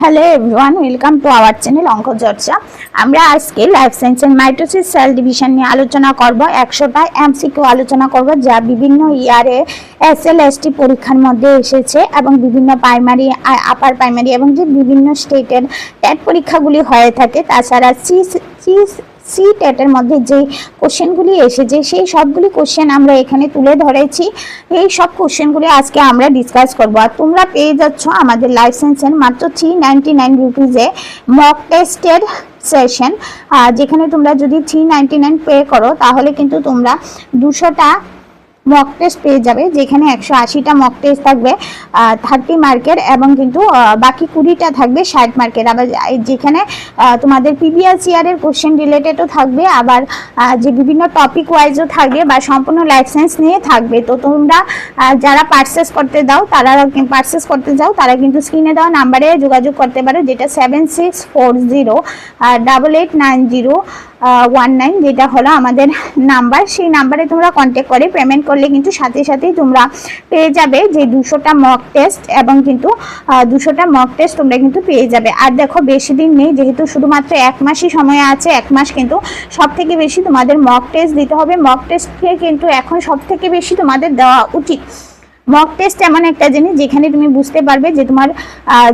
Hello everyone welcome to our channel অঙ্ক চর্চা আমরা আজকে life science and mitosis cell division নিয়ে আলোচনা করব একশোটা এমসিকিউ আলোচনা করব, যা বিভিন্ন ইয়ারে এস এল পরীক্ষার মধ্যে এসেছে এবং বিভিন্ন প্রাইমারি আপার প্রাইমারি এবং যে বিভিন্ন স্টেটের টেট পরীক্ষাগুলি হয়ে থাকে, তাছাড়া সি সি সি টেটের মধ্যে যে কোশ্চেনগুলি এসেছে, সেই সবগুলি কোশ্চেন আমরা এখানে তুলে ধরেছি। এই সব কোশ্চেনগুলি আজকে আমরা ডিসকাস করব। আর তোমরা পেয়ে যাচ্ছ আমাদের লাইসেন্সের মাত্র থ্রি নাইনটি নাইন রুপিজে মক টেস্টের সেশন যেখানে তোমরা যদি থ্রি নাইনটি নাইন পে করো, তাহলে কিন্তু তোমরা দুশোটা মক টেস্ট পেয়ে যাবে, যেখানে একশো আশিটা মক টেস্ট থাকবে থার্টি মার্কের এবং কিন্তু বাকি কুড়িটা থাকবে ষাট মার্কের আবার যেখানে তোমাদের প্রিভিয়াস ইয়ারের কোশ্চেন রিলেটেডও থাকবে, আবার যে বিভিন্ন টপিক ওয়াইজও থাকবে বা সম্পূর্ণ লাইসেন্স নিয়ে থাকবে। তো তোমরা যারা পারচেস করতে দাও, তারা পারচেস করতে যাও, তারা কিন্তু স্ক্রিনে দেওয়া নাম্বারে যোগাযোগ করতে পারো, যেটা seven six four zero double eight nine zero one nine যেটা হলো আমাদের নাম্বার সেই নাম্বারে তোমরা কন্ট্যাক্ট করে পেমেন্ট করলে কিন্তু সাথে সাথেই তোমরা পেয়ে যাবে যে দুশোটা মক টেস্ট এবং কিন্তু দুশোটা মক টেস্ট তোমরা কিন্তু পেয়ে যাবে। আর দেখো, বেশি দিন নেই, যেহেতু শুধুমাত্র এক মাসই সময় আছে, এক মাস কিন্তু সব থেকে বেশি তোমাদের মক টেস্ট দিতে হবে। মক টেস্টকে কিন্তু এখন সব থেকে বেশি তোমাদের দেওয়া উচিত। মক টেস্ট এমন একটা জিনিস যেখানে তুমি বুঝতে পারবে যে তোমার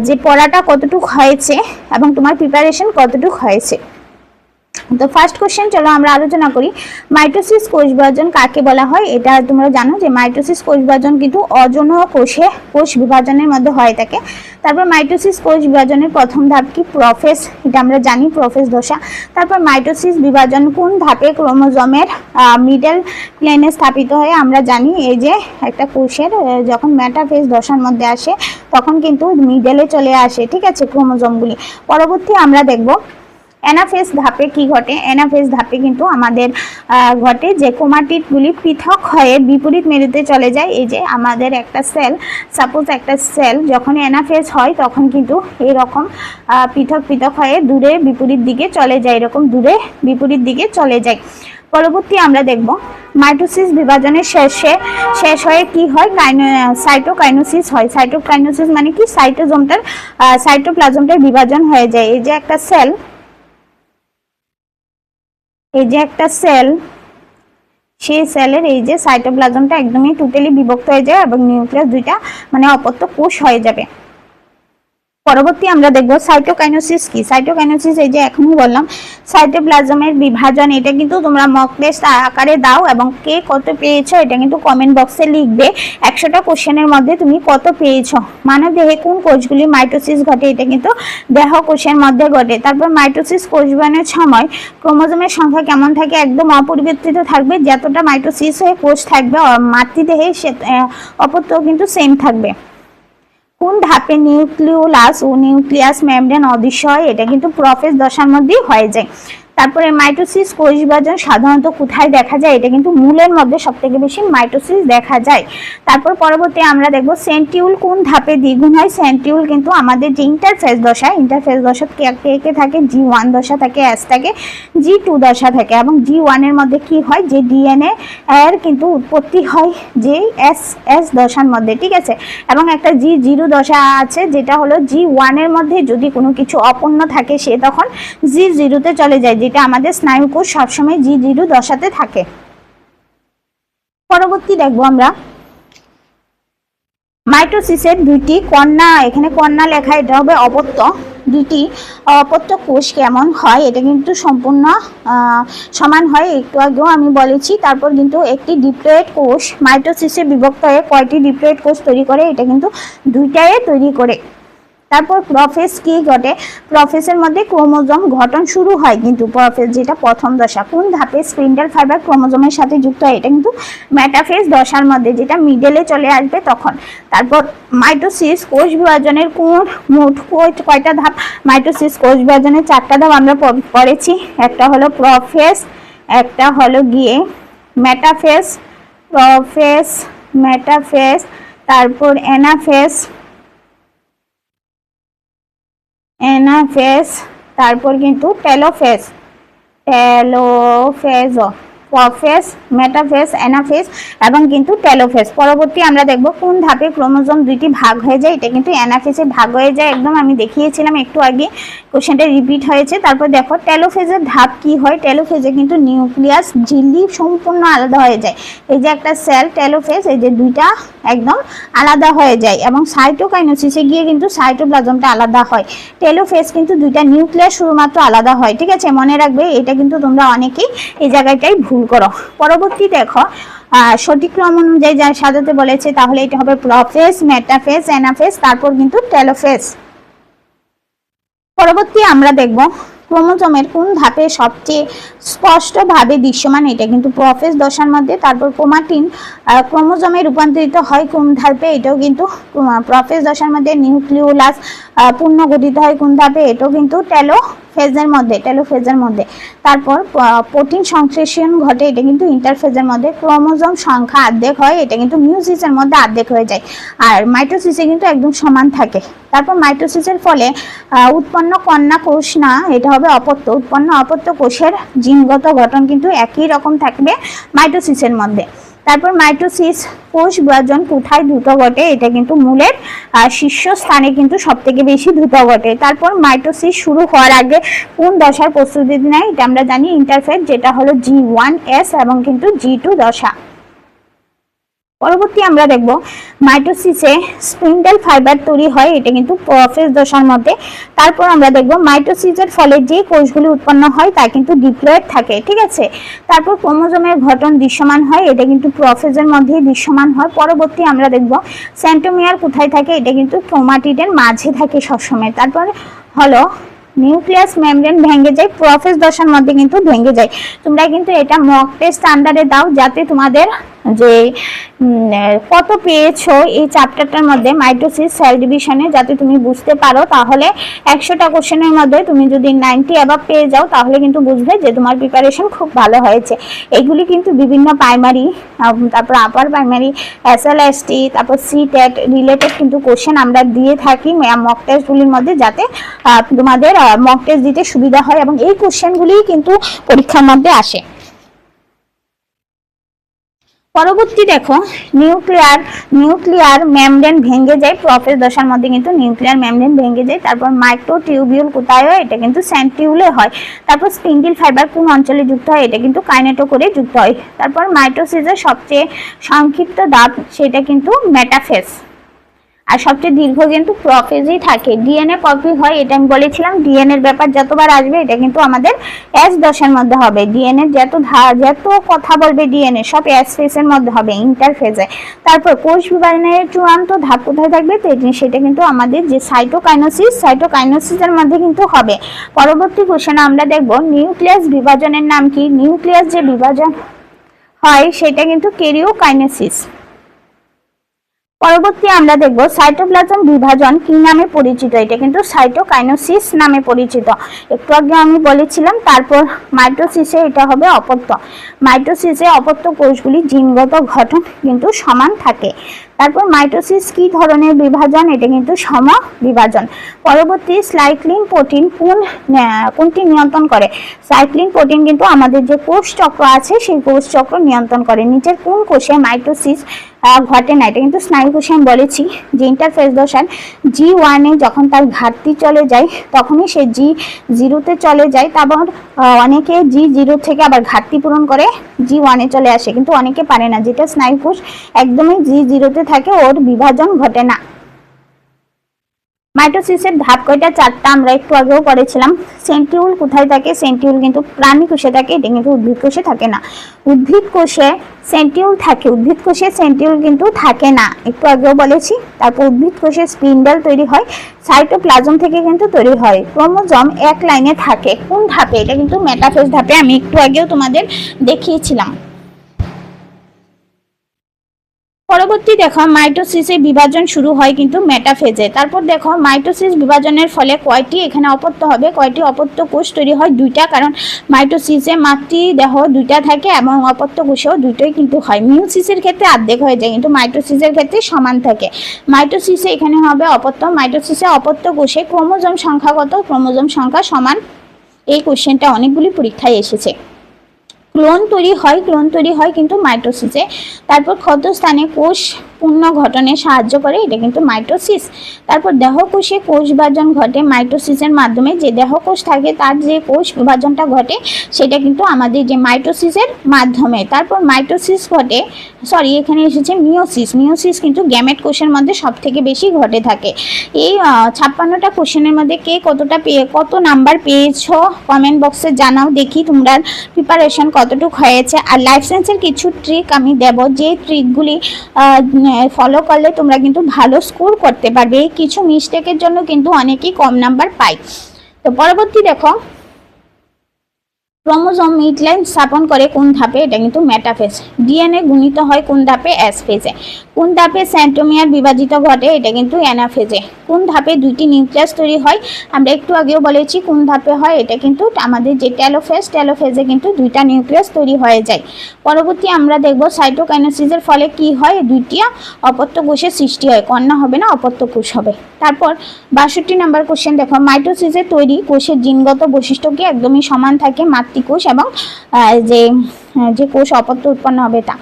যে পড়াটা কতটুক হয়েছে এবং তোমার প্রিপারেশন কতটুকু হয়েছে। তো ফার্স্ট কোশ্চেন চলো আমরা আলোচনা করি। মাইটোসিস কোষ বিভাজন কাকে বলা হয়? এটা তোমরা জানো যে মাইটোসিস কোষ বিভাজন কিন্তু অজন কোষে, কোষ বিভাজনের মধ্যে হয়ে থাকে। তারপর মাইটোসিস কোষ বিভাজনের প্রথম ধাপ কি? প্রফেস, এটা আমরা জানি, প্রফেস দশা। তারপর মাইটোসিস বিভাজন কোন ধাপে ক্রোমোজোমের মিডল প্লেনে স্থাপিত হয়? আমরা জানি এই যে একটা কোষের যখন ম্যাটাফেজ দশার মধ্যে আসে, তখন কিন্তু মিডলে চলে আসে, ঠিক আছে ক্রোমোজোমগুলি। পরবর্তী আমরা দেখব অ্যানাফেজ ধাপে কি ঘটে? অ্যানাফেজ ধাপে কিন্তু আমাদের ঘটে যে ক্রোমাটিডগুলি পৃথক হয়ে বিপরীত মেরুতে চলে যায়। এই যে আমাদের একটা সেল, সাপোজ একটা সেল যখন অ্যানাফেজ হয় তখন কিন্তু এরকম পৃথক পৃথক হয়ে দূরে বিপরীত দিকে চলে যায়, এরকম দূরে বিপরীত দিকে চলে যায়। পরবর্তী আমরা দেখব, মাইটোসিস বিভাজনের শেষে, শেষ হয়ে কি হয়? সাইটোকাইনোসিস হয়। সাইটোকাইনোসিস মানে কি? সাইটোজোমটার সাইটোপ্লাজমটার বিভাজন হয়ে যায়। এই যে একটা সেল এই যে একটা সেল সেই সেলের এই যে সাইটোপ্লাজমটা একদমই টোটালি বিভক্ত হয়ে যায় এবং নিউক্লিয়াস দুইটা মানে অপত্য কোষ হয়ে যাবে। পরবর্তী আমরা দেখব সাইটোকাইনোসিস কি? সাইটোকাইনোসিস এই যে এখনই বললাম সাইটোপ্লাজমের বিভাজন, এটা কিন্তু তোমরা মক টেস্ট আকারে দাও এবং কে কত পেয়েছ এটা কিন্তু কমেন্ট বক্সে লিখবে। একশোটা কোশ্চেনের মধ্যে তুমি কত পেয়েছ? মানব দেহে কোন কোষগুলি মাইটোসিস ঘটে এটা কিন্তু দেহ কোষের মধ্যে ঘটে। তারপর মাইটোসিস কোষবানের সময় ক্রোমোজোমের সংখ্যা কেমন থাকে? একদম অপরিবর্তিত থাকবে। যতটা মাইটোসিস হয়ে কোষ থাকবে মাতৃদেহে সে অপত্য কিন্তু সেম থাকবে। কোন ধাপে নিউক্লিওলাস ও নিউক্লিয়াস মেমব্রেন অদৃশ্য হয়, এটা কিন্তু প্রফেস দশার মধ্যেই হয়ে যায়। তারপরে মাইটোসিস, কোষ বিভাজন সাধারণত কোথায় দেখা যায়? এটা কিন্তু মূলের মধ্যে সব থেকে বেশি মাইটোসিস দেখা যায়। তারপর পরবর্তী আমরা দেখব সেন্টিউল কোন ধাপে দ্বিগুণ হয়। সেন্টিউল কিন্তু আমাদের যে ইন্টারফেস দশা ইন্টারফেস দশা কে কে থাকে? জি ওয়ান দশা থাকে এস থাকে জি টু দশা থাকে। এবং জি ওয়ানের মধ্যে কি হয়? যে ডিএনএ এর কিন্তু উৎপত্তি হয় যে এস এস দশার মধ্যে, ঠিক আছে? এবং একটা জি জিরো দশা আছে, যেটা হলো জি ওয়ানের মধ্যে যদি কোনো কিছু অপূর্ণ থাকে, সে তখন জি জিরোতে চলে যায়। যেটা আমাদের স্নায়ুকোষ সবসময় জি জিরো দশাতে থাকে। পরবর্তী দেখব আমরা। মাইটোসিসের দুইটি কন্যা, এখানে কন্যা লেখা, এটা হবে অপত্য। দুইটি অপত্য কোষ কেমন হয়, এটা কিন্তু সম্পূর্ণ সমান হয়। একটু আগেও আমি বলেছি, তারপর কিন্তু একটি ডিপ্লয়েড কোষ, মাইটোসিসে বিভক্ত হয়ে কয়টি ডিপ্লয়েড কোষ তৈরি করে, এটা কিন্তু দুইটাই তৈরি করে। তারপর প্রফেস কি ঘটে? প্রফেসের মধ্যে ক্রোমোজোম গঠন শুরু হয় কিন্তু প্রফেস যেটা প্রথম দশা, কোন ধাপে স্পিন্ডাল ফাইবার ক্রোমোজোমের সাথে যুক্ত হয়, এটা কিন্তু মেটাফেজ দশার মধ্যে যেটা মিডেলে চলে আসবে তখন। তারপর মাইটোসিস কোষ বিভাজনের কোন মোট কয়টা ধাপ? মাইটোসিস কোষ বিভাজনের চারটা ধাপ আমরা পড়েছি। একটা হলো প্রফেস একটা হলো গিয়ে মেটাফেস প্রফেস মেটাফেস তারপর এনাফেস এনাফেস তারপর কিন্তু telophase telophase prophase metaphase anaphase এবং কিন্তু টেলোফেস পরবর্তী আমরা দেখব কোন ধাপে ক্রোমোজোম দুইটি ভাগ হয়ে যায়। এটা কিন্তু অ্যানাফেসে ভাগ হয়ে যায়। একদম আমি দেখিয়েছিলাম, একটু আগে কোশ্চেনটা রিপিট হয়েছে। তারপর দেখো টেলোফেজের ধাপ কি হয়? টেলোফেজে কিন্তু নিউক্লিয়াস ঝিল্লি সম্পূর্ণ আলাদা হয়ে যায়। এই যে একটা সেল টেলোফেজ এই যে দুইটা একদম আলাদা হয়ে যায় এবং সাইটোকাইনোসিসে গিয়ে কিন্তু সাইটোপ্লাজমটা আলাদা হয়। টেলোফেজ কিন্তু দুইটা নিউক্লিয়াস শুধুমাত্র আলাদা হয়, ঠিক আছে? মনে রাখবে, এটা কিন্তু তোমরা অনেকেই এই জায়গাটাই ভুল করো। পরবর্তী দেখো সঠিক ক্রম অনুযায়ী যা সাজাতে বলেছে, তাহলে এটা হবে প্রফেস, মেটাফেস, অ্যানাফেস, তারপর কিন্তু টেলোফেস। পরবর্তী আমরা দেখব ক্রোমোজোমের কোন ধাপে সবচেয়ে স্পষ্টভাবে দৃশ্যমান, এটা কিন্তু প্রফেস দশার মধ্যে, তারপর ক্রোমাটিন ক্রোমোজোমে রূপান্তরিত হয় কোন ধাপে, এটাও কিন্তু প্রফেস দশার মধ্যে নিউক্লিওলাস পূর্ণ গঠিত হয় কোন ধাপে, এটাও কিন্তু টেলো ফেজের মধ্যে টেলোফেজের মধ্যে। তারপর প্রোটিন সংশ্লেষণ ঘটে, এটা কিন্তু ইন্টারফেজের মধ্যে। ক্রোমোজোম সংখ্যা অর্ধেক হয়, এটা কিন্তু মিউসিসের মধ্যে অর্ধেক হয়ে যায়। আর মাইটোসিসে কিন্তু একদম সমান থাকে। তারপর মাইটোসিসের ফলে উৎপন্ন কন্যা কোষ না, এটা হবে অপত্য। উৎপন্ন অপত্য কোষের জিনগত গঠন কিন্তু একই রকম থাকবে মাইটোসিসের মধ্যে। তারপর মাইটোসিস কোষ বিভাজন কোথায় দ্রুত ঘটে, এটা কিন্তু মূলের শীর্ষস্থানে কিন্তু সব থেকে বেশি দ্রুত ঘটে। তারপর মাইটোসিস শুরু হওয়ার আগে কোন দশার প্রস্তুতি নেয়, এটা আমরা জানি ইন্টারফেস যেটা হলো জি ওয়ান এস এবং কিন্তু জি টু দশা। পরবর্তী আমরা দেখব, মাইটোসিসে স্পিন্ডেল ফাইবার তৈরি হয়, এটা কিন্তু প্রফেস দশার মধ্যে। তারপর আমরা দেখব, মাইটোসিসের ফলে যে কোষগুলি উৎপন্ন হয়, তা কিন্তু ডিপ্লয়েড থাকে, ঠিক আছে? তারপর ক্রোমোজোমের গঠন দৃশ্যমান হয়, এটা কিন্তু প্রফেসের মধ্যেই দৃশ্যমান হয়। পরবর্তী আমরা দেখব সেন্টোমিয়ার কোথায় থাকে, এটা কিন্তু ক্রোমাটিডের মাঝে থাকে সবসময়। তারপর হলো, নিউক্লিয়াস মেমব্রেন ভেঙে যায় প্রফেস দশার মধ্যে কিন্তু ভেঙে যায়। তোমরা কিন্তু এটা মক টেস্ট আন্ডারে দাও, যাতে তোমাদের যে কত পেয়েছ এই চ্যাপ্টারটার মধ্যে মাইটোসিস সেল ডিভিশনে যাতে তুমি বুঝতে পারো, তাহলে একশোটা কোশ্চেনের মধ্যে তুমি যদি নাইনটি অ্যাবাভ পেয়ে যাও, তাহলে কিন্তু বুঝবে যে তোমার প্রিপারেশন খুব ভালো হয়েছে। এগুলি কিন্তু বিভিন্ন প্রাইমারি তারপর upper primary S L S T তারপর সি টেট রিলেটেড কিন্তু কোশ্চেন আমরা দিয়ে থাকি মক টেস্টগুলির মধ্যে যাতে তোমাদের মক টেস্ট দিতে সুবিধা হয় এবং এই কোশ্চেনগুলি কিন্তু পরীক্ষার মধ্যে আসে। পরবর্তী দেখো নিউক্লিয়ার নিউক্লিয়ার ম্যামডেন ভেঙে যায়, প্রফেস দশার মধ্যে কিন্তু নিউক্লিয়ার ম্যামডেন ভেঙে যায়, তারপর মাইক্রো টিউবিউল কোথায় হয়, এটা কিন্তু স্যান্টিউলে হয়। তারপর স্পিন্ডিল ফাইবার কোন অঞ্চলে যুক্ত হয়, এটা কিন্তু কাইনেটো করে যুক্ত হয়। তারপর মাইটোসিসের সবচেয়ে সংক্ষিপ্ত দাঁত, সেটা কিন্তু মেটাফেস আর সবচেয়ে দীর্ঘ কিন্তু প্রফেজই থাকে। ডিএনএ কপি হয়, এটা আমি বলেছিলাম ডিএনএর ব্যাপার যতবার আসবে, এটা কিন্তু আমাদের এস দশের মধ্যে হবে। ডিএনএ যত যত কথা বলবে ডিএনএ সব এস ফেসের মধ্যে হবে ইন্টারফেজে তারপর কোষ বিভাজনের চূড়ান্ত ধাপ কোথায় থাকবে? সেটা কিন্তু আমাদের যে সাইটোকাইনোসিস সাইটোকাইনোসিসের মধ্যে কিন্তু হবে। পরবর্তী কোশ্চেন আমরা দেখব নিউক্লিয়াস বিভাজনের নাম কি? নিউক্লিয়াস যে বিভাজন হয়, সেটা কিন্তু কেরিওকাইনেসিস। পরবর্তী আমরা দেখব সাইটোপ্লাজম বিভাজন কি নামে পরিচিত? এটা কিন্তু সাইটোকাইনোসিস নামে পরিচিত। একটু আগে আমি বলেছিলাম, তারপর মাইটোসিসে এটা হবে অপত্য। মাইটোসিসে অপত্য কোষগুলি জিনগত গঠন কিন্তু সমান থাকে। তারপর মাইটোসিস কি ধরনের বিভাজন? এটা কিন্তু সম বিভাজন পরবর্তী স্লাইক্লিন প্রোটিন কোন কোনটি নিয়ন্ত্রণ করে? সাইক্লিন প্রোটিন কিন্তু আমাদের যে কোষ চক্র আছে, সেই কোষ চক্র নিয়ন্ত্রণ করে। নিচের কোন কোষে মাইটোসিস ঘটে না? এটা কিন্তু স্নায়ু কোষে আমি বলেছি। যে ইন্টারফেস দশার জি ওয়ানে যখন তার ঘাটতি চলে যায়, তখনই সে জি জিরোতে চলে যায়। তারপর অনেকে জি জিরো থেকে আবার ঘাটতি পূরণ করে জি ওয়ানে চলে আসে। কিন্তু অনেকে পারে না। যেটা স্নায়ু কোষ একদমই জি জিরোতে থাকে, ওর বিভাজন ঘটে না। মাইটোসিসের ধাপ কয়টা? চারটা। আমরা একটু আগেও করেছিলাম। সেন্টিউল কোথায় থাকে? সেন্টিউল কিন্তু প্রাণী কোষে থাকে এটা কিন্তু উদ্ভিদ কোষে থাকে না। উদ্ভিদ কোষে সেন্টিউল থাকে। উদ্ভিদ কোষে সেন্টিউল কিন্তু থাকে না। একটু আগেও বলেছি। তারপর উদ্ভিদ কোষে স্পিন্ডেল তৈরি হয়। সাইটোপ্লাজম থেকে কিন্তু তৈরি হয়। ক্রোমোজোম এক লাইনে থাকে। কোন ধাপে? এটা কিন্তু মেটাফেজ ধাপে। আমি একটু আগেও তোমাদের দেখিয়েছিলাম। পরবর্তী দেখো মাইটোসিসে বিভাজন শুরু হয় কিন্তু মেটাফেজে। তারপর দেখো, মাইটোসিস বিভাজনের ফলে কয়টি এখানে অপত্য হবে? কয়টি অপত্য কোষ তৈরি হয়? দুইটা, কারণ মাইটোসিসে মাতৃদেহ দুইটা থাকে এবং অপত্য কোষেও দুইটাই কিন্তু হয়। মিউসিসের ক্ষেত্রে আর্ধেক হয়ে যায়, কিন্তু মাইটোসিসের ক্ষেত্রে সমান থাকে। মাইটোসিসে এখানে হবে অপত্য। মাইটোসিসে অপত্য কোষে ক্রোমোজোম সংখ্যা কত ক্রোমোজোম সংখ্যা সমান। এই কোশ্চেনটা অনেকগুলি পরীক্ষায় এসেছে। ক্লোন তৈরি হয় ক্লোন তৈরি হয় কিন্তু মাইটোসিসে তারপর ক্ষতস্থানে কোষ পূর্ণ ঘটনে সাহায্য করে, এটা কিন্তু মাইটোসিস। তারপর দেহকোষে কোষ বিভাজন ঘটে, মাইটোসিসের মাধ্যমে যে দেহকোষ থাকে, তার যে কোষ বিভাজনটা ঘটে, সেটা কিন্তু আমাদের যে মাইটোসিসের মাধ্যমে। তারপর মাইটোসিস ঘটে সরি এখানে এসেছে মিওসিস মিওসিস কিন্তু গ্যামেট কোষের মধ্যে সব থেকে বেশি ঘটে থাকে। এই ছাপ্পান্নটা কোশ্চেনের মধ্যে কে কতটা পেয়ে, কত নাম্বার পেয়েছ? কমেন্ট বক্সে জানাও, দেখি তোমরা প্রিপারেশন কতটুকু হয়েছে। আর লাইফ সায়েন্সের কিছু ট্রিক আমি দেব। যে ট্রিকগুলি ফলো করলে তোমরা কিন্তু ভালো স্কোর করতে পারবে। এই কিছু মিস্টেকের জন্য কিন্তু অনেকেই কম নাম্বার পাই তো পরবর্তী দেখো ক্রোমোজোম মিডলাইন স্থাপন করে কোন ধাপে? এটা কিন্তু মেটাফেজ। ডিএনএ গুণিত হয় কোন ধাপে? এস ফেজে কোন ধাপে স্যান্টোমিয়ার বিভাজিত ঘটে? এটা কিন্তু অ্যানাফেজে। কোন ধাপে দুইটি নিউক্লিয়াস তৈরি হয়? আমরা একটু আগেও বলেছি কোন ধাপে হয়? এটা কিন্তু আমাদের যে টেলোফেজ ট্যালোফেজে কিন্তু দুইটা নিউক্লিয়াস তৈরি হয়ে যায়। পরবর্তী আমরা দেখব সাইটোকাইনোসিসের ফলে কি হয়? দুইটি অপত্য কোষের সৃষ্টি হয়। কন্যা হবে না, অপত্য কোষ হবে। তারপর বাষট্টি নাম্বার কোশ্চেন দেখো। মাইটোসিসের তৈরি কোষের জিনগত বৈশিষ্ট্য কি? একদমই সমান থাকে মাতৃকোষ এবং যে যে কোষ অপত্য উৎপন্ন হবে তা।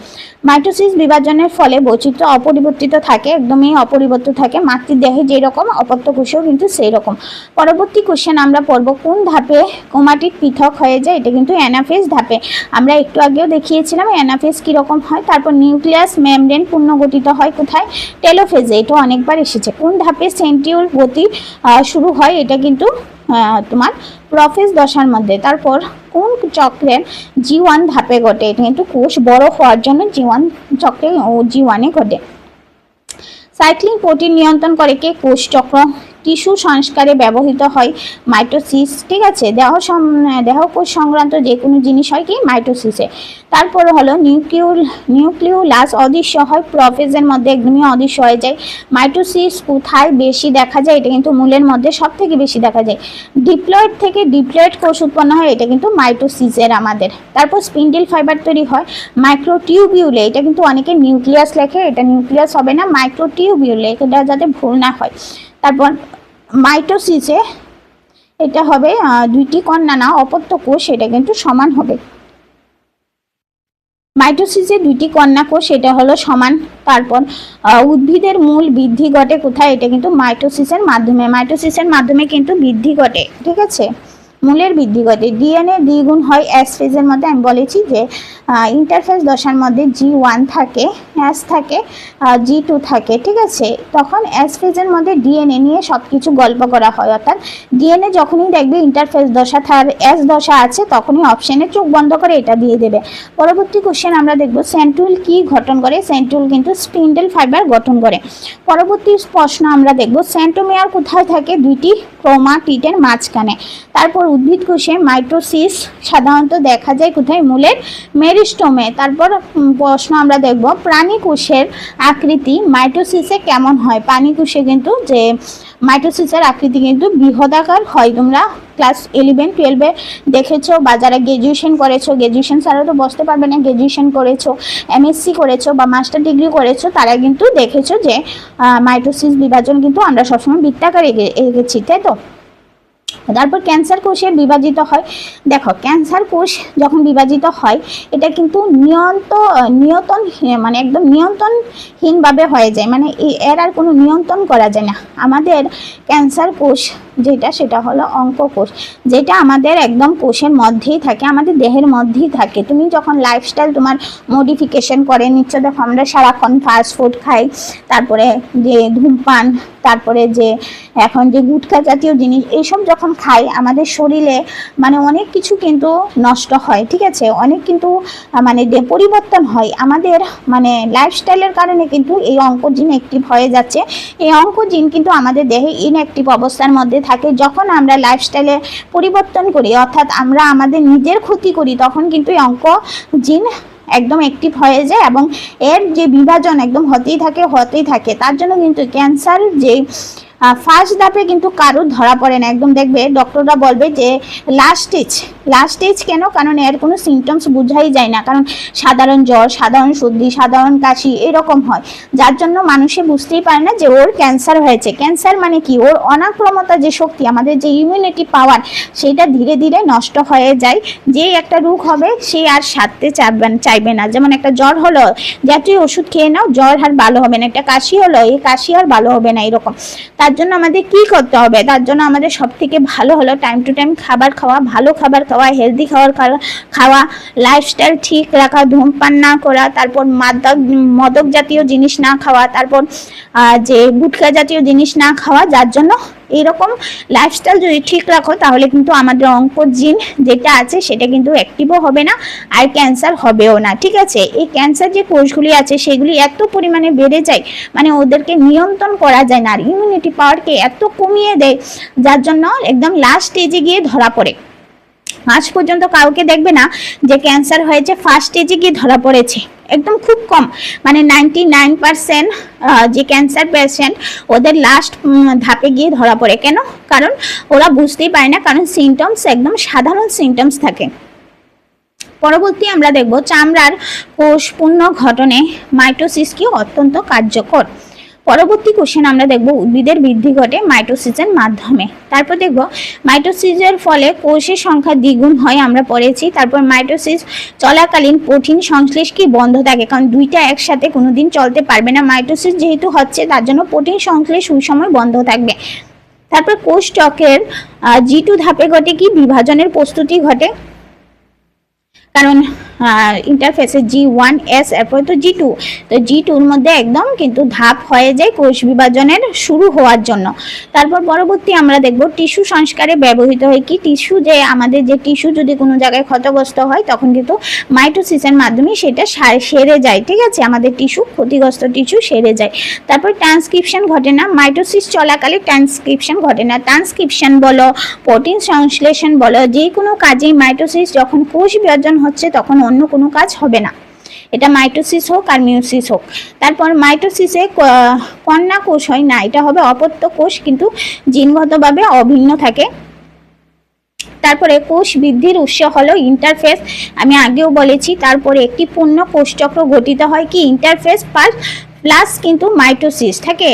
মাইটোসিস বিভাজনের ফলে বৈচিত্র্য অপরিবর্তিত থাকে, একদমই অপরিবর্তিত থাকে। মাতৃদেহে যেই রকম অপত্য কোষেও কিন্তু সেই রকম পরবর্তী কোশ্চেন আমরা পড়ব, কোন ধাপে কোমাটিক পৃথক হয়ে যায়? এটা কিন্তু অ্যানাফেজ ধাপে। আমরা একটু আগেও দেখিয়েছিলাম অ্যানাফেজ কীরকম হয়। তারপর নিউক্লিয়াস মেমব্রেন পুনর্গঠিত হয় কোথায়? টেলোফেজে। এটা অনেকবার এসেছে। কোন ধাপে সেন্টিউল গতি শুরু হয়? এটা কিন্তু তোমার প্রফেস দশার মধ্যে। তারপর কোন চক্রের ওয়ান ধাপে ঘটে? কিন্তু কোষ বড় হওয়ার জন্য জি ওয়ান চক্রে ও জি ওয়ানে ঘটে। সাইক্লিং প্রোটিন নিয়ন্ত্রণ করে কে? কোষ চক্র টিস্যু সংস্কারে ব্যবহৃত হয় মাইটোসিস, ঠিক আছে? দেহ দেহকোষ সংক্রান্ত যে কোনো জিনিস হয় কি? মাইটোসিসে। তারপর হলো নিউক্লিউল নিউক্লিওলাস অদৃশ্য হয়, প্রফেজের মধ্যে একদমই অদৃশ্য হয়ে যায়। মাইটোসিস কোথায় বেশি দেখা যায়? এটা কিন্তু মূলের মধ্যে সব থেকে বেশি দেখা যায়। ডিপ্লয়েড থেকে ডিপ্লয়েড কোষ উৎপন্ন হয়, এটা কিন্তু মাইটোসিসের আমাদের। তারপর স্পিন্ডেল ফাইবার তৈরি হয়, মাইক্রোটিউবিউলে। এটা কিন্তু অনেকে নিউক্লিয়াস লেখে, এটা নিউক্লিয়াস হবে না, মাইক্রোটিউবিউলে। এটা যাতে ভুল না হয়। তারপর মাইটোসিসে এটা হবে দুইটি কন্যা না, অপত্য কোষ, এটা কিন্তু সমান হবে। মাইটোসিসে দুইটি কন্যা কোষ, এটা হলো সমান। তারপর উদ্ভিদের মূল বৃদ্ধি ঘটে কোথায়? এটা কিন্তু মাইটোসিসের মাধ্যমে। মাইটোসিসের মাধ্যমে কিন্তু বৃদ্ধি ঘটে, ঠিক আছে? মূলের বৃদ্ধি ঘটে ডিএনএ দ্বিগুণ হয় অ্যাস ফেজের মধ্যে। আমি বলেছি যে ইন্টারফেস দশার মধ্যে জি ওয়ান থাকে অ্যাস থাকে জি টু থাকে, ঠিক আছে? তখন অ্যাস ফেজের মধ্যে ডিএনএ নিয়ে সব কিছু গল্প করা হয়। অর্থাৎ ডিএনএ যখনই দেখবে ইন্টারফেস দশা থার অ্যাস দশা আছে, তখনই অপশানে চোখ বন্ধ করে এটা দিয়ে দেবে। পরবর্তী কোশ্চেন আমরা দেখব সেন্টুল কি গঠন করে? সেন্টুল কিন্তু স্পিন্ডেল ফাইবার গঠন করে। পরবর্তী প্রশ্ন আমরা দেখব সেন্টোমিয়ার কোথায় থাকে? দুইটি ক্রোমাটিডের মাঝখানে। তারপর উদ্ভিদ কোষে মাইটোসিস সাধারণত দেখা যায় কোথায়? মূলের মেরিস্টোমে। তারপর প্রশ্ন আমরা দেখব, প্রাণী কোষের আকৃতি মাইটোসিসে কেমন হয়? প্রাণী কোষে কিন্তু যে মাইটোসিসের আকৃতি কিন্তু বৃহদাকার হয়। তোমরা ক্লাস ইলেভেন টুয়েলভে দেখেছ বা যারা গ্র্যাজুয়েশন করেছ গ্র্যাজুয়েশন ছাড়াও তো বসতে পারবে না। গ্র্যাজুয়েশন করেছ এমএসসি করেছ বা মাস্টার ডিগ্রি করেছ, তারা কিন্তু দেখেছ যে মাইটোসিস বিভাজন কিন্তু আমরা সবসময় বৃত্তাকারে এঁকে- এঁকেছি তাই তো? তারপর ক্যান্সার কোষে বিভাজিত হয়। দেখো ক্যান্সার কোষ যখন বিভাজিত হয়, এটা কিন্তু নিয়ন্ত নিয়ন্ত্রণ মানে একদম নিয়ন্ত্রণহীনভাবে হয়ে যায়। মানে এর আর কোনো নিয়ন্ত্রণ করা যায় না। আমাদের ক্যান্সার কোষ যেটা সেটা হলো অঙ্ক কোষ। যেটা আমাদের একদম কোষের মধ্যেই থাকে, আমাদের দেহের মধ্যেই থাকে। তুমি যখন লাইফস্টাইল তোমার মডিফিকেশন করে নিচ্ছ, দেখো আমরা সারাক্ষণ ফাস্ট ফুড খাই, তারপরে যে ধূমপান, তারপরে যে এখন যে গুটখা জাতীয় জিনিস, এইসব যখন খাই, আমাদের শরীরে মানে অনেক কিছু কিন্তু নষ্ট হয়, ঠিক আছে? অনেক কিন্তু মানে পরিবর্তন হয়, আমাদের মানে লাইফস্টাইলের কারণে কিন্তু এই অঙ্কজিন অ্যাক্টিভ হয়ে যাচ্ছে। এই অঙ্কজিন কিন্তু আমাদের দেহে ইনঅ্যাক্টিভ অবস্থার মধ্যে থাকে, যখন আমরা লাইফস্টাইলে পরিবর্তন করি, অর্থাৎ আমরা আমাদের নিজের ক্ষতি করি, তখন কিন্তু অঙ্ক জিন একদম অ্যাক্টিভ হয়ে যায় এবং এর যে বিভাজন একদম হতেই থাকে হতেই থাকে। তার জন্য কিন্তু ক্যান্সার যে ফার্স্ট ধাপে কিন্তু কারোর ধরা পড়ে না। একদম দেখবে ডক্টররা বলবে যে লাস্ট স্টেজ লাস্ট স্টেজ কেন? কারণ এর কোনো সিমটমস বোঝাই যায় না। কারণ সাধারণ জ্বর, সাধারণ সর্দি, সাধারণ কাশি এরকম হয়। যার জন্য মানুষে বুঝতেই পারে না যে, ওর ক্যান্সার হয়েছে। ক্যান্সার মানে কি? ওর অনাক্রমতা যে শক্তি, আমাদের যে ইমিউনিটি পাওয়ার সেটা ধীরে ধীরে নষ্ট হয়ে যায়। যে একটা রোগ হবে, সে আর সারতে চাইবে চাইবে না। যেমন একটা জ্বর হলো জাতীয় ওষুধ খেয়ে নাও, জ্বর আর ভালো হবে না। একটা কাশি হলো, এই কাশি আর ভালো হবে না, এরকম। তার জন্য আমাদের কি করতে হবে? তার জন্য আমাদের সব থেকে ভালো হলো টাইম টু টাইম খাবার খাওয়া, ভালো খাবার খাওয়া হেলদি খাবার খাওয়া- খাওয়া লাইফস্টাইল ঠিক রাখা, ধূমপান না করা, তারপর মাদক, মদক জাতীয় জিনিস না খাওয়া, তারপর যে গুটখা জাতীয় জিনিস না খাওয়া, যার জন্য এরকম লাইফস্টাইল যদি ঠিক রাখো, তাহলে কিন্তু আমাদের অঙ্ক জিন যেটা আছে, সেটা কিন্তু অ্যাক্টিভও হবে না আর ক্যান্সার হবেও না, ঠিক আছে? এই ক্যান্সার যে কোষগুলি আছে, সেগুলি এত পরিমাণে বেড়ে যায় মানে ওদেরকে নিয়ন্ত্রণ করা যায় না, আর ইমিউনিটি পাওয়ারকে এত কমিয়ে দেয়, যার জন্য একদম লাস্ট স্টেজে গিয়ে ধরা পড়ে। আজ পর্যন্ত কাউকে দেখবে না যে ক্যান্সার হয়েছে ফার্স্ট স্টেজে গিয়ে ধরা পড়েছে। একদম খুব কম। মানে নাইনটি নাইন পার্সেন্ট যে ক্যান্সার পেশেন্ট ওদের লাস্ট ধাপে গিয়ে ধরা পড়ে। কেন? কারণ ওরা বুঝতেই পারে না, কারণ সিমটমস একদম সাধারণ সিমটমস থাকে। পরবর্তী আমরা দেখব চামড়ার কোষ পূর্ণ ঘটনে মাইটোসিস কি অত্যন্ত কার্যকর। পরবর্তী কোশ্চেন আমরা দেখব উদ্ভিদের বৃদ্ধি ঘটে মাইটোসিসের মাধ্যমে। তারপর দেখব মাইটোসিসের ফলে কোষের সংখ্যা দ্বিগুণ হয়, আমরা পড়েছি। তারপর মাইটোসিস চলাকালীন প্রোটিন সংশ্লেষ কি বন্ধ থাকে? কারণ দুইটা একসাথে কোনোদিন চলতে পারবে না। মাইটোসিস যেহেতু হচ্ছে, তার জন্য প্রোটিন সংশ্লেষ ওই সময় বন্ধ থাকবে। তারপর কোষ চক্রের জি টু ধাপে ঘটে কি? বিভাজনের প্রস্তুতি ঘটে। কারণ ইন্টারফেসে জি ওয়ান এস এরপরে তো জি টু তো জি টুর মধ্যে একদম কিন্তু ধাপ হয়ে যায় কোষ বিভাজনের শুরু হওয়ার জন্য। তারপর পরবর্তী আমরা দেখব টিস্যু সংস্কারে ব্যবহৃত হয় কি? টিস্যু যে আমাদের যে টিস্যু যদি কোনো জায়গায় ক্ষতগ্রস্ত হয়, তখন কিন্তু মাইটোসিসের মাধ্যমে সেটা সেরে যায়, ঠিক আছে? আমাদের টিস্যু, ক্ষতিগ্রস্ত টিস্যু সেরে যায়। তারপর ট্রান্সক্রিপশন ঘটে না, মাইটোসিস চলাকালে ট্রান্সক্রিপশন ঘটে না। ট্রান্সক্রিপশন বলো প্রোটিন সংশ্লেষণ বলো যে কোনো কাজেই মাইটোসিস যখন কোষ বিভাজন হচ্ছে, তখন অন্য কোনো কাজ হবে না। এটা মাইটোসিস হোক আর মিউসিস হোক। তারপর মাইটোসিসে কন্যা কোষ হয় না, এটা হবে অপত্য কোষ কিন্তু জিনগতভাবে অভিন্ন থাকে। তারপরে কোষ বৃদ্ধির উৎস হলো ইন্টারফেস আমি আগেও বলেছি, তারপরে একটি পূর্ণ কোষচক্র গঠিত হয় কি? ইন্টারফেস পার প্লাস কিন্তু মাইটোসিস, থাকে?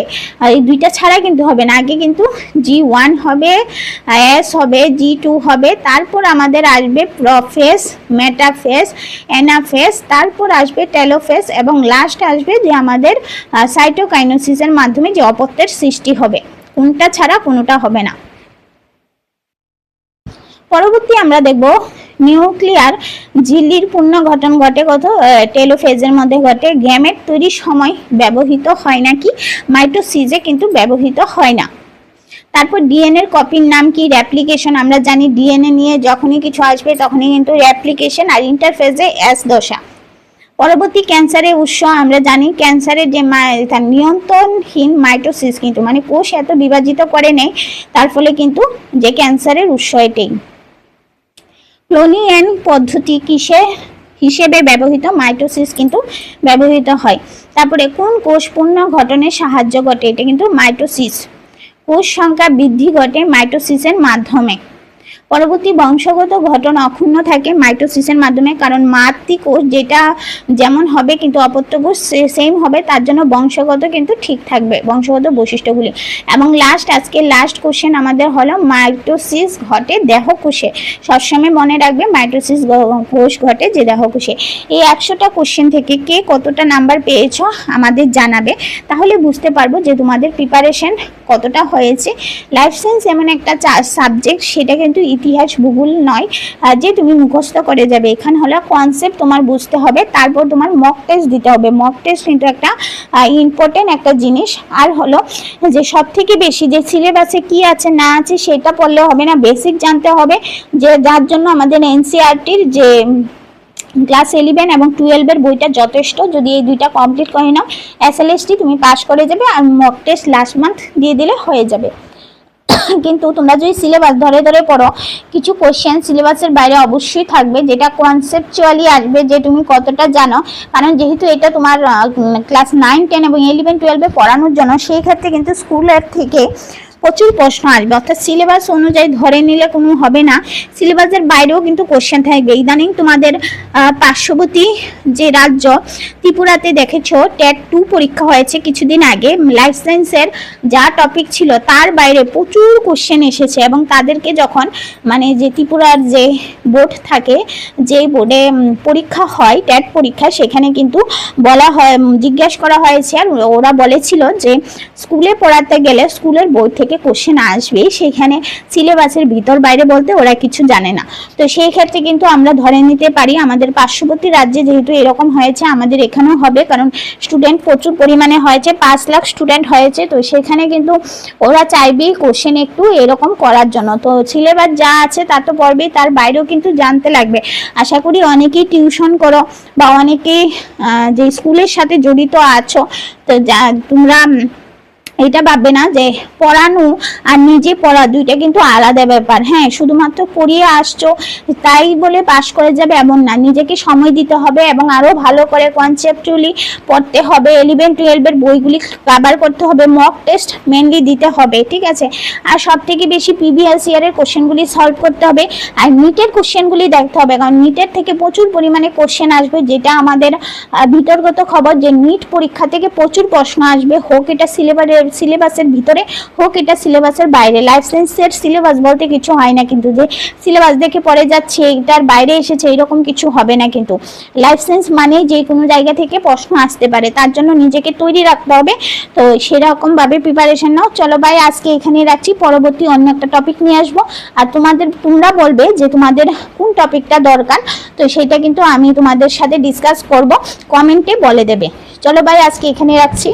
এই দুইটা ছাড়া কিন্তু হবে না। আগে কিন্তু জি ওয়ান হবে, এস হবে, জি টু হবে, তারপর আমাদের আসবে প্রফেস, মেটাফেস এনাফেস তারপর আসবে টেলোফেস, এবং লাস্ট আসবে যে আমাদের সাইটোকাইনোসিসের মাধ্যমে যে অপত্যের সৃষ্টি হবে। কোনটা ছাড়া কোনোটা হবে না। পরবর্তী আমরা দেখব নিউক্লিয়ার ঝিল্লির পূর্ণ গঠন ঘটে কত? টেলোফেজের মধ্যে ঘটে। গ্যামেট তৈরির সময় ব্যবহৃত হয় নাকি মাইটোসিজে কিন্তু ব্যবহৃত হয় না। তারপর ডিএনএ কপির নাম কি? র্যাপ্লিকেশন আমরা জানি ডিএনএ নিয়ে যখনই কিছু আসবে তখনই কিন্তু র্যাপ্লিকেশন আর ইন্টারফেজে অ্যাস দশা। পরবর্তী ক্যান্সারের উৎস আমরা জানি। ক্যান্সারের যে নিয়ন্ত্রণহীন মাইটোসিস কিন্তু মানে কোষ এত বিভাজিত করে নেই তার ফলে কিন্তু যে ক্যান্সারের উৎস এটাই। ক্লোনিয়ান পদ্ধতি কিসে হিসেবে ব্যবহৃত? মাইটোসিস কিন্তু ব্যবহৃত হয়। তারপরে কোন কোষ পূর্ণ ঘটনে সাহায্য ঘটে? এটা কিন্তু মাইটোসিস। কোষ সংখ্যা বৃদ্ধি ঘটে মাইটোসিসের মাধ্যমে। পরবর্তী বংশগত ঘটনা অক্ষুণ্ণ থাকে মাইটোসিসের মাধ্যমে, কারণ মাতৃকোষ যেটা যেমন হবে কিন্তু অপত্য কোষ সেম হবে, তার জন্য বংশগত কিন্তু ঠিক থাকবে, বংশগত বৈশিষ্ট্যগুলি। এবং লাস্ট আজকে লাস্ট কোশ্চেন আমাদের হলো, মাইটোসিস ঘটে দেহকোষে সবসময় মনে রাখবে মাইটোসিস কোষ ঘটে যে দেহকোষে এই একশোটা কোশ্চেন থেকে কে কতটা নাম্বার পেয়েছ আমাদের জানাবে। তাহলে বুঝতে পারব যে তোমাদের প্রিপারেশন কতটা হয়েছে। লাইফ সায়েন্স এমন একটা সাবজেক্ট সেটা কিন্তু ইতিহাস ভূগোল নয় যে তুমি মুখস্থ করে যাবে। এখানে হলো কনসেপ্ট তোমার বুঝতে হবে, তারপর তোমার মক টেস্ট দিতে হবে। মক টেস্ট কিন্তু একটা ইম্পর্টেন্ট একটা জিনিস। আর হলো যে সব থেকে বেশি যে সিলেবাসে কি আছে, না আছে, সেটা পড়লে হবে না বেসিক জানতে হবে। যে যার জন্য আমাদের এনসিআরটির যে ক্লাস ইলেভেন এবং টুয়েলভের বইটা যথেষ্ট। যদি এই দুইটা কমপ্লিট করে নাও এসএলএসটি তুমি পাস করে যাবে আর মক টেস্ট লাস্ট মান্থ দিয়ে দিলে হয়ে যাবে। কিন্তু তোমরা যদি সিলেবাস ধরে ধরে পড়ো, কিছু কোশ্চেন সিলেবাসের বাইরে অবশ্যই থাকবে, যেটা কনসেপচুয়ালি আসবে যে তুমি কতটা জানো। কারণ যেহেতু এটা তোমার ক্লাস নাইন টেন এবং ইলেভেন টুয়েলভে পড়ানোর জন্য, সেই ক্ষেত্রে কিন্তু স্কুলের থেকে প্রচুর প্রশ্ন আসবে। অর্থাৎ সিলেবাস অনুযায়ী ধরে নিলে কোনো হবে না। সিলেবাসের বাইরেও কিন্তু কোশ্চেন থাকবে। ইদানিং তোমাদের পার্শ্ববর্তী যে রাজ্য, ত্রিপুরাতে দেখেছ টেট টু পরীক্ষা হয়েছে কিছুদিন আগে। লাইফ সায়েন্সের যা টপিক ছিল, তার বাইরে প্রচুর কোশ্চেন এসেছে এবং তাদেরকে যখন মানে যে ত্রিপুরার যে বোর্ড থাকে, যে বোর্ডে পরীক্ষা হয় টেট পরীক্ষা, সেখানে কিন্তু বলা হয় জিজ্ঞেস করা হয়েছে। আর ওরা বলেছিল যে স্কুলে পড়াতে গেলে স্কুলের বই থেকে কোশ্চেন আসবে, সেখানে সিলেবাসের ভিতর বাইরে বলতে ওরা কিছু জানে না। তো সেই ক্ষেত্রে কিন্তু আমরা ধরে নিতে পারি, আমাদের পার্শ্ববর্তী রাজ্যে যেহেতু এরকম হয়েছে, আমাদের এখানেও হবে, কারণ স্টুডেন্ট প্রচুর পরিমাণে হয়েছে, পাঁচ লাখ স্টুডেন্ট হয়েছে, তো সেখানে কিন্তু ওরা চাইবেই কোশ্চেন একটু এরকম করার জন্য। তো সিলেবাস যা আছে তা তো পড়বেই, তার বাইরেও কিন্তু জানতে লাগবে। আশা করি অনেকেই টিউশন করো, বা অনেকেই যে স্কুলের সাথে জড়িত আছো, তো যা, তোমরা এটা ভাববে না যে পড়ানো আর নিজে পড়া দুইটা কিন্তু আলাদা ব্যাপার। হ্যাঁ শুধুমাত্র পড়িয়ে আসছো তাই বলে পাশ করে যাবে এমন না। নিজেকে সময় দিতে হবে এবং আরও ভালো করে কনসেপচুয়ালি পড়তে হবে। ইলেভেন টুয়েলভের বইগুলি কাভার করতে হবে। মক টেস্ট মেনলি দিতে হবে ঠিক আছে? আর সব থেকে বেশি প্রিভিয়াস ইয়ারের কোশ্চেনগুলি সলভ করতে হবে। আর নিটের কোশ্চেনগুলি দেখতে হবে কারণ নিটের থেকে প্রচুর পরিমাণে কোশ্চেন আসবে যেটা আমাদের আহ, ভিতরগত খবর যে নিট পরীক্ষা থেকে প্রচুর প্রশ্ন আসবে। হোক এটা সিলেবাসের সিলেবাসের ভিতরে হোক, এটা সিলেবাসের বাইরে। লাইফ সায়েন্সের সিলেবাস বলতে কিছু হয় না কিন্তু যে সিলেবাস দেখে পড়ে যাচ্ছে, এটার বাইরে এসেছে, এরকম কিছু হবে না কিন্তু। লাইফ সায়েন্স মানে যে কোনো জায়গা থেকে প্রশ্ন আসতে পারে, তার জন্য নিজেকে তৈরি রাখতে হবে। তো সেরকমভাবে প্রিপারেশন নাও। চলো ভাই, আজকে এখানে রাখছি। পরবর্তী অন্য একটা টপিক নিয়ে আসব। আর তোমাদের, তোমরা বলবে যে তোমাদের কোন টপিকটা দরকার। তো সেটা কিন্তু আমি তোমাদের সাথে ডিসকাস করব। কমেন্টে বলে দেবে। চলো ভাই, আজকে এখানে রাখছি।